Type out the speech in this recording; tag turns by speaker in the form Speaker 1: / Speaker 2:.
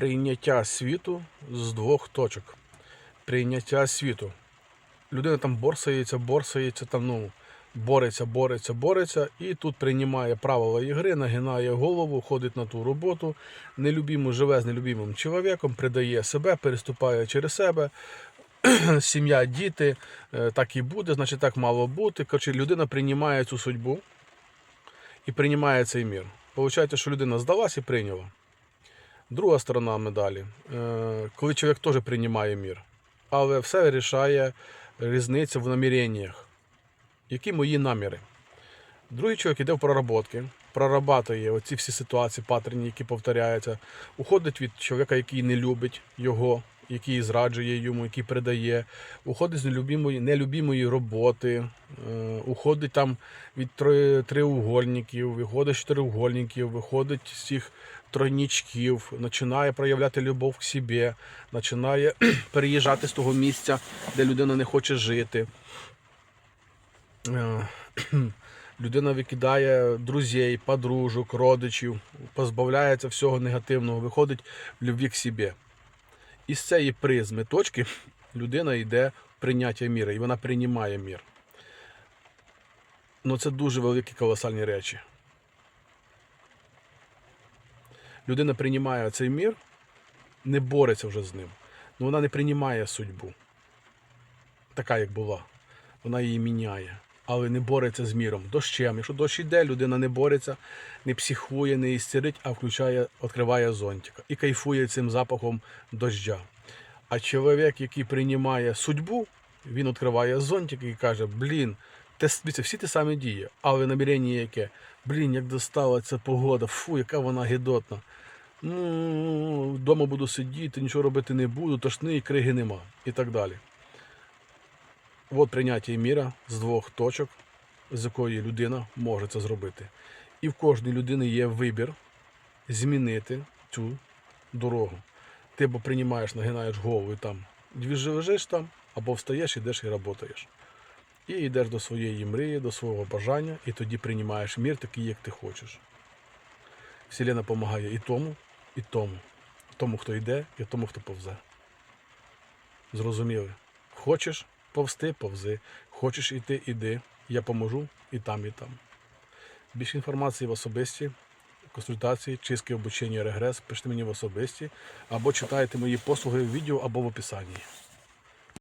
Speaker 1: Прийняття світу з двох точок. Прийняття світу. Людина там борсається, борсається, там, ну, бореться, бореться, бореться, і тут приймає правила ігри, нагинає голову, ходить на ту роботу, нелюбимо живе з нелюбимим чоловіком, придає себе, переступає через себе. Сім'я, діти, е, так і буде, значить так мало бути. Коротше, людина приймає цю судьбу і приймає цей мір. Получається, що людина здалась і прийняла. Друга сторона медалі, е, коли чоловік теж приймає мір, але все вирішає різниця в наміреннях. Які мої наміри? Другий чоловік йде в проработки, прорабатує оці всі ситуації, паттерні, які повторяються, уходить від чоловіка, який не любить його, який зраджує йому, який передає, уходить з нелюбимої, нелюбимої роботи, е, уходить там від три, триугольників, виходить з чотириугольників, виходить з цих тройнічків, починає проявляти любов к собі, починає переїжджати з того місця, де людина не хоче жити. Е, Людина викидає друзей, подружок, родичів, позбавляється всього негативного, виходить в любві к собі. І з цієї призми точки людина йде в прийняття міра, і вона приймає мір. Ну це дуже великі колосальні речі. Людина приймає цей мір, не бореться вже з ним. Ну вона не приймає судьбу. Така, як була. Вона її міняє, але не бореться з міром. Дощем. Якщо дощ іде, людина не бореться, не психує, не істерить, а включає, відкриває зонтика і кайфує цим запахом дождя. А чоловік, який приймає судьбу, він відкриває зонтик і каже: Блін, те, всі ті самі дії, але намірення яке? Блін, як достала ця погода, фу, яка вона гидотна. Ну, вдома буду сидіти, нічого робити не буду, тошни криги нема. І так далі. От прийняття міра з двох точок, з якої людина може це зробити. І в кожній людини є вибір змінити цю дорогу. Ти або приймаєш, нагинаєш голову і там лежиш там, або встаєш, ідеш і працюєш. І йдеш до своєї мрії, до свого бажання, і тоді приймаєш мір такий, як ти хочеш. Вселена допомагає і тому, і тому. Тому, хто йде, і тому, хто повзе. Зрозуміли? Хочеш повзти, повзи. Хочеш іти, іди. Я поможу і там, і там. Більше інформації в особисті, консультації, чистки обучення регрес, пишіть мені в особисті, або читайте мої послуги в відео або в описанні.